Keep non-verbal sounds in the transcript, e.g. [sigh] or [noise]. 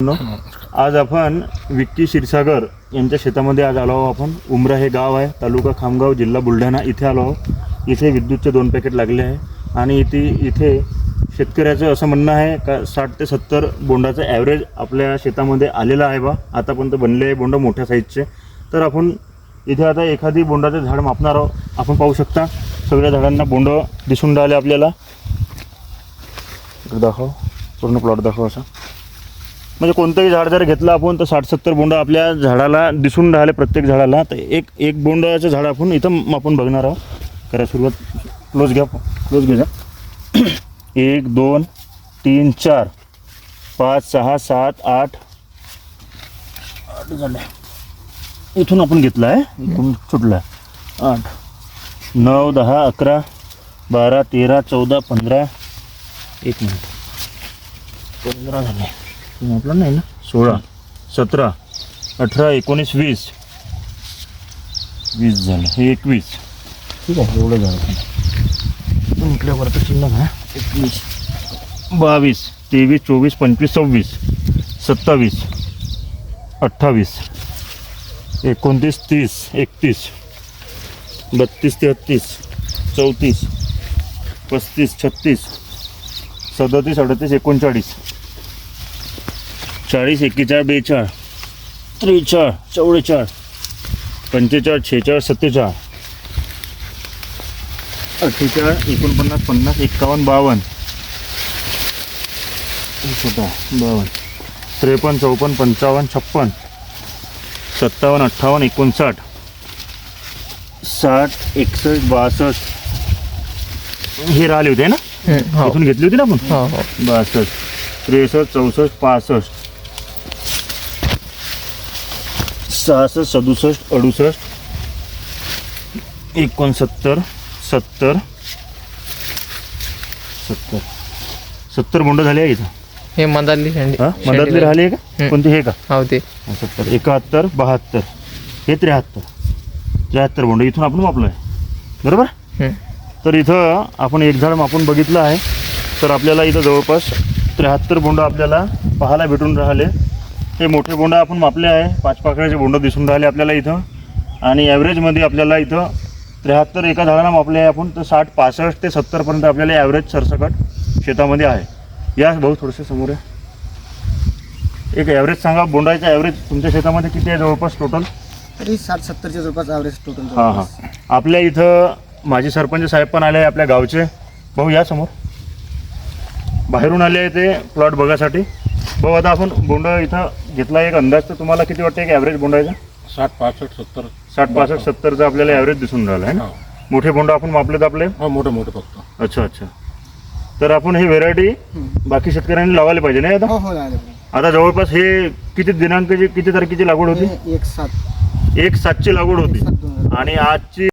आज आपण विक्की क्षीरसागर यांच्या शेतामध्ये आज आलो आहोत आपण. उमरा हे गाव आहे तालुका खामगाव जिल्हा बुलढाणा इथे आलो आहोत. इथे विद्युतचे दोन पॅकेट लागले आहे आणि इथे इथे शेतकऱ्याचं असं म्हणणं आहे का साठ ते सत्तर बोंडाचं ॲव्हरेज आपल्या शेतामध्ये आलेलं आहे बा. आतापर्यंत बनले आहे बोंड मोठ्या साईजचे तर आपण इथे आता एखादी बोंडाचं झाड मापणार आहोत. आपण पाहू शकता सगळ्या झाडांना बोंड दिसून राहिले आपल्याला. दाखव पूर्ण प्लॉट दाखव असा. म्हणजे कोणतंही झाड जर घेतलं आपण तर साठ सत्तर बोंड आपल्या झाडाला दिसून राहिले प्रत्येक झाडाला. तर एक एक बोंडाचं झाड आपण इथं आपण बघणार आहोत. करा सुरुवात. क्लोज घ्या. क्लोज घ्या. [clears throat] एक दोन तीन चार पाच सहा सात आठ. आठ झाले. इथून आपण घेतला आहे इथून सुटला आहे आठ नऊ दहा अकरा बारा तेरा चौदा पंधरा. एक मिनिट. पंधरा झाले. आपला नाही ना? सोळा सतरा अठरा एकोणीस वीस. वीस झालं. हे एकवीस. ठीक आहे एवढं झालं म्हटल्यावर चिन्ह का एकवीस. बावीस तेवीस चोवीस पंचवीस सव्वीस. सत्तावीस अठ्ठावीस. एकोणतीस तीस एकतीस. बत्तीस तेहत्तीस चौतीस पस्तीस छत्तीस सदतीस अडतीस एकोणचाळीस. चाळीस एक्केचाळ बेचाळ त्रेचाळ चौवेचाळ पंचेचाळ छेचाळ सत्तेचाळ. अठ्ठेचाळ एकोणपन्नास पन्नास एक्कावन्न बावन्न. बावन्न. त्रेपन्न चौपन्न पंचावन्न छप्पन सत्तावन्न अठ्ठावन्न एकोणसाठ. साठ एकसष्ट बासष्ट. हे राहिले होते ना? हो. इथून घेतली होती ना आपण? हो हो. बासष्ट. त्रेसष्ट चौसष्ट पासष्ट. सहासष्ट सदुसष्ट अडुसष्ट एकोणसत्तर सत्तर सत्तर. सत्तर बोंड झाले आहे इथं? हे मदारली शेंडी हा? मधातले राहिले का. कोणते? हे का? हो ते. सत्तर. एकाहत्तर बहात्तर. हे त्र्याहत्तर. त्र्याहत्तर बोंड इथून आपण मापलं आहे बरोबर. तर इथं आपण एक झाड मापून बघितलं आहे. तर आपल्याला इथं जवळपास त्र्याहत्तर बोंड आपल्याला पाहायला भेटून राहिले. हे मोठे बोंड आपण मापले आहे. पाच पाकळ्याचे बोंड दिसून राहिले आपल्याला इथं. आणि ॲव्हरेजमध्ये आपल्याला इथं त्र्याहत्तर एका झाडाला मापले आहे आपण. तर साठ पासष्ट ते सत्तरपर्यंत आपल्याला ॲव्हरेज सरसकट शेतामध्ये आहे. या भाऊ थोडंसं समोर आहे एक ॲव्हरेज सांगा बोंडाचं ॲव्हरेज तुमच्या शेतामध्ये किती आहे जवळपास टोटल तरी साठ सत्तरच्या जवळपास ॲव्हरेज टोटल हां हां. आपल्या इथं माजी सरपंच साहेब पण आले आहे आपल्या गावचे. भाऊ या समोर. बाहेरून आले आहे ते प्लॉट बघासाठी. भाऊ आता आपण बोंड इथं घेतला एक अंदाज तर तुम्हाला किती वाटतं एक ॲव्हरेज बोंडायचा साठ पासष्ट सत्तर. साठ पासष्ट सत्तरचा आपल्याला ॲव्हरेज दिसून राहिला आहे ना? हा. मोठे बोंड आपण मापलेत आपले? हा मोठे मोठे फक्त. अच्छा अच्छा. तर आपण ही व्हेरायटी बाकी शेतकऱ्यांनी लावायला पाहिजे नाही आता? हो हो लागले आता जवळपास हे किती दिनांकाची किती तारखेची लागवड होती? हे एक सात. एक सातची लागवड होती. सात दोन हजार. आणि आजची